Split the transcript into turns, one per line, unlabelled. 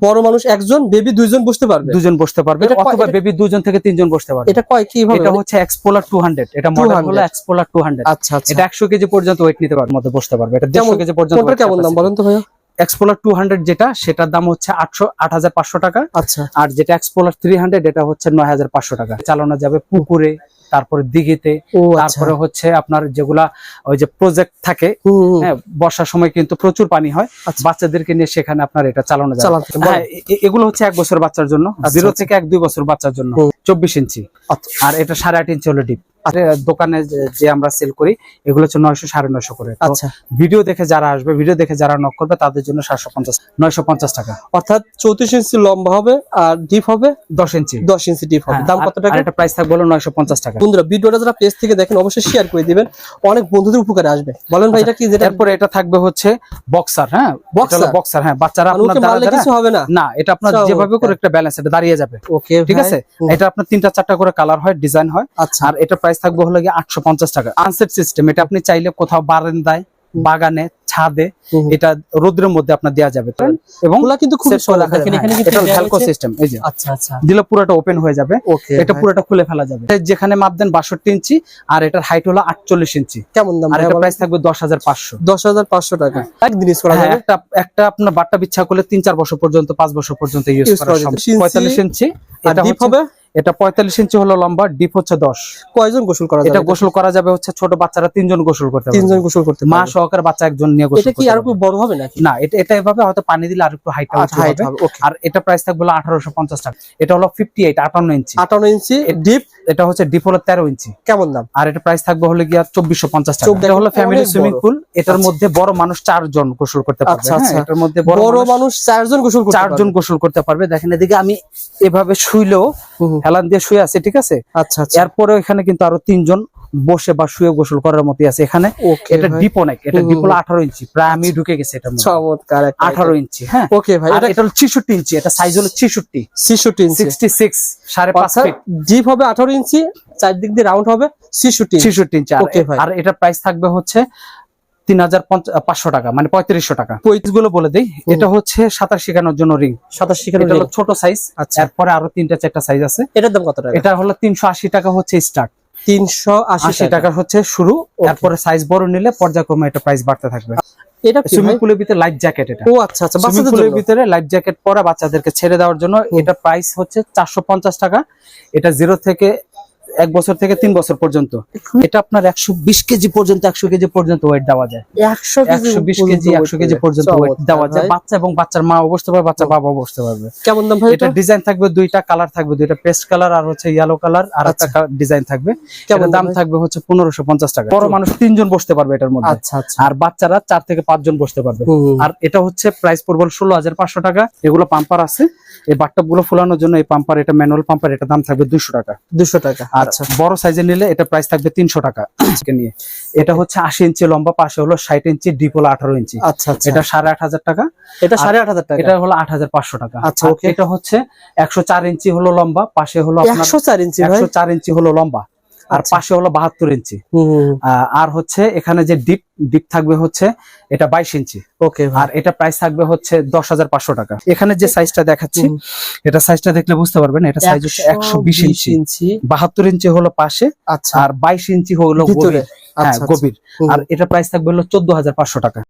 বড় মানুষ একজন বেবি দুইজন বসতে পারবে।
দুজন বসতে পারবে অথবা বেবি দুজন থেকে তিনজন বসতে পারবে।
এটা কয় কি
এটা হচ্ছে এক্সপোলার টু হান্ড্রেড এটা মডেল হলো এক্সপোলার টু হান্ড্রেড
আচ্ছা আচ্ছা।
এটা একশো কেজি পর্যন্ত ওয়েট নিতে পারবে মধ্যে বসতে পারবে। এটা দেড়শো
কেমন-
কেজি পর্যন্ত
কোনটা কেমন দাম বলেন তো ভাইয়া?
এক্সপোলার টু হান্ড্রেড যেটা সেটার দাম হচ্ছে আটশো আট হাজার পাঁচশো টাকা।
আচ্ছা।
আর যেটা এক্সপোলার থ্রি হান্ড্রেড এটা হচ্ছে নয় হাজার পাঁচশো টাকা। চালানো যাবে পুকুরে তারপরে দিঘিতে
আচ্ছা
তারপরে হচ্ছে আপনার যেগুলা ওই যে প্রজেক্ট থাকে। হ্যাঁ বর্ষার সময় কিন্তু প্রচুর পানি হয়
আচ্ছা।
বাচ্চাদেরকে নিয়ে সেখানে আপনার এটা চালানো
পারবেন।
হ্যাঁ এগুলো হচ্ছে এক বছর বাচ্চার জন্য জিরো
আচ্ছা।
থেকে এক দুই বছর বাচ্চার জন্য চব্বিশ ইঞ্চি। আর এটা সাড়ে আট ইঞ্চি হলো ডিপ দোকানে যে- আমরা সেল করি এগুলো হচ্ছে নয়শো সাড়ে নয়শো করে।
আচ্ছা।
ভিডিও দেখে যারা আসবে ভিডিও দেখে যারা নক করবে তাদের জন্য সাতশো পঞ্চাশ নয়শো পঞ্চাশ টাকা।
অর্থাৎ চৌত্রিশ ইঞ্চি লম্বা হবে আর ডিপ হবে?
দশ ইঞ্চি
দশ ইঞ্চি ডিপ হবে।
হ্যাঁ,
দাম কত টাকা?
এটা প্রাইস থাকবে হলো নয়শো পঞ্চাশ টাকা।
বন্ধুরা ভিডিওটা যারা পেজ থেকে দেখেন অবশ্যই শেয়ার করে দিবেন। অনেক বন্ধুদের উপকারে আসবে। বলেন ভাই এটা কি যেটা
এরপরে এটা থাকবে হচ্ছে বক্সার হ্যাঁ?
Boxer?
বক্সার হ্যাঁ। বাচ্চারা আপনার
মানুষকে
দ্বারা
কিছু হবে না।
না এটা আপনার যেভাবে করে একটা ব্যালেন্স এটা দাঁড়িয়ে যাবে।
ওকে
ঠিক আছে? এটা আপনার তিনটা চারটা করে কালার হয় ডিজাইন হয়।
আচ্ছা।
আর এটা প্রাইস থাকবে হলো গিয়ে আটশো পঞ্চাশ টাকা। আনসেট সিস্টেম এটা আপনি চাইলে কোথাও বারান্দায় বাগানে ছাদে। এটা রোদ্রের মধ্যে আপনার দেওয়া যাবে। এবং
কিন্তু খুব
হ্যাঁ, ভ্যালকো সিস্টেম এই যে।
আচ্ছা আচ্ছা।
দিলে পুরোটা ওপেন হয়ে যাবে এটা পুরোটা খুলে ফেলা যাবে। যেখানে মাপ দেন বাষট্টি ইঞ্চি আর এটার হাইট হলো আটচল্লিশ ইঞ্চি।
কেমন দাম
আর এটা প্রাইস থাকবে দশ হাজার পাঁচশো।
দশ হাজার পাঁচশো টাকা। একদিন use করা
হ্যাঁ,
যাবে।
একটা একটা আপনার বাট্টা বিচ্ছা করলে তিন চার বছর পর্যন্ত পাঁচ বছর পর্যন্ত ইউজ করা সম্ভব।
ইঞ্চি-
পঁয়তাল্লিশ ইঞ্চি এটা হবে? এটা পঁয়তাল্লিশ ইঞ্চি হলো লম্বা ডিপ হচ্ছে দশ।
কয়জন গোসল করা
এটা গোসল করা যাবে হচ্ছে ছোট বাচ্চারা তিনজন গোসল করতে
তিনজন গোসল করতে
মা। সহকারে বাচ্চা একজন নিয়ে গোসল
এটা কি আরও বড় হবে নাকি?
না এটা এটা এভাবে হয়তো পানি দিলে আর একটু হাইট
আচ্ছা, হবে,
আর এটা প্রাইস থাকবে হলো আঠারোশো পঞ্চাশ টাকা। এটা হলো ফিফটি এইট আটান্ন ইঞ্চি।
আটান্ন ইঞ্চি ডিপ
এটা হচ্ছে ডিপ হলো তেরো ইঞ্চি।
কেমন দাম?
আর এটা প্রাইস থাকবে হলো গিয়া চব্বিশশো পঞ্চাশ টাকা। হলো ফ্যামিলি সুইমিং পুল এটার
আচ্ছা।
মধ্যে বড় মানুষ চারজন গোসল করতে পারবে।
আচ্ছা,
হ্যাঁ। এটার মধ্যে
বড়
মানুষ
চারজন গোসল করতে
চারজন গোসল করতে পারবে। দেখেন এদিকে আমি এভাবে শুইলেও। হেলান দিয়ে শুয়ে আছে ঠিক আছে?
আচ্ছা আচ্ছা।
এরপরে এখানে কিন্তু আরও তিনজন বসে বা শুয়ে গোসল করার মতো আছে এখানে। এটা ডিপ অনেক এটা ডিপ হলো আঠারো ইঞ্চি প্রায় আমি ঢুকে গেছি মধ্যে
চমৎকার
আঠারো ইঞ্চি হ্যাঁ।
ওকে ভাই এটা
এটা হলো ছিষট্টি ইঞ্চি এটা সাইজ হলো ছিষট্টি।
ছিষট্টি
সিক্সটি সিক্স সাড়ে পাঁচ ফিট
ডিপ হবে আঠারো ইঞ্চি চারদিক দিয়ে রাউন্ড হবে ছিষট্টি
ছিষট্টি ইঞ্চি। আর এটা প্রাইস থাকবে হচ্ছে তিন হাজার পাঁচশো টাকা মানে পঁয়ত্রিশশো টাকা। পঁয়ত্রিশগুলো বলে দেই এটা হচ্ছে সাঁতার শেখানোর জন্য রিং
সাতাশ শিখানো
এটা ছোট সাইজ
আচ্ছা।
এরপরে আরও তিনটা চারটা সাইজ আছে।
এটার দাম কত টাকা?
এটা হলো তিনশো আশি টাকা হচ্ছে স্টার্ট
তিনশো আশি
টাকা। হচ্ছে শুরু এরপরে সাইজ বড় নিলে পর্যায়ক্রমে এটা প্রাইস বাড়তে থাকবে।
এটা
সুইমিং পুলের ভিতরে লাইফ জ্যাকেট এটা।
ও আচ্ছা আচ্ছা বাচ্চাদের
ভিতরে লাইফ জ্যাকেট পরা বাচ্চাদেরকে ছেড়ে দেওয়ার জন্য এটা প্রাইস হচ্ছে চারশো পঞ্চাশ টাকা। এটা জিরো থেকে এক বছর থেকে তিন বছর পর্যন্ত। এটা আপনার একশো বিশ কেজি পর্যন্ত একশো কেজি পর্যন্ত ওয়েট দেওয়া যায়।
একশো
বিশ কেজি একশো কেজি পর্যন্ত ওয়েট দেওয়া যায়। বাচ্চা এবং বাচ্চার মা বসতে পারবে বাচ্চা বাবা বসতে পারবে।
কেমন দাম
এটা ডিজাইন থাকবে দুইটা কালার থাকবে দুইটা পেস্ট কালার আর হচ্ছে ইয়েলো কালার আর একটা ডিজাইন থাকবে।
আচ্ছা। কেমন
দাম থাকবে হচ্ছে পনেরোশো পঞ্চাশ টাকা। বড় মানুষ তিনজন বসতে পারবে এটার মধ্যে।
আচ্ছা আচ্ছা।
আর বাচ্চারা চার থেকে পাঁচজন বসতে পারবে। আর এটা হচ্ছে প্রাইস পড়বে ষোলো হাজার পাঁচশো টাকা। এগুলো পাম্পার আছে। এই বাট্টাপগুলো ফোলানোর জন্য এই পাম্পার এটা ম্যানুয়াল পাম্পার এটা দাম থাকবে দুশো টাকা।
দুশো টাকা।
আর
আচ্ছা
বড় সাইজের নিলে এটা প্রাইস থাকবে তিনশো টাকা। নিয়ে। এটা হচ্ছে আশি ইঞ্চি লম্বা পাশে হলো ষাট ইঞ্চি ডিপ হলো আঠারো ইঞ্চি।
আচ্ছা আচ্ছা।
এটা সাড়ে আট হাজার টাকা।
এটা সাড়ে আট হাজার টাকা?
এটা হলো আট হাজার পাঁচশো টাকা।
আচ্ছা,
এটা হচ্ছে একশো চার ইঞ্চি হলো লম্বা পাশে হলো
একশো চার ইঞ্চি
একশো চার ইঞ্চি হলো লম্বা। আর
আচ্ছা।
পাশে হলো বাহাত্তর ইঞ্চি। আর হচ্ছে এখানে যে ডিপ ডিপ থাকবে হচ্ছে এটা বাইশ ইঞ্চি।
ওকে
আর এটা প্রাইস থাকবে হচ্ছে দশ হাজার পাঁচশো টাকা। এখানে যে সাইজটা দেখাচ্ছি। এটা সাইজটা দেখলে বুঝতে পারবেন এটা সাইজ হচ্ছে একশো বিশ ইঞ্চি। বাহাত্তর ইঞ্চি হলো পাশে
আচ্ছা।
আর বাইশ ইঞ্চি হলো গভীর। হ্যাঁ
আচ্ছা,
গভীর।
হুম।
আর এটা প্রাইস থাকবে হলো চোদ্দ হাজার পাঁচশো টাকা।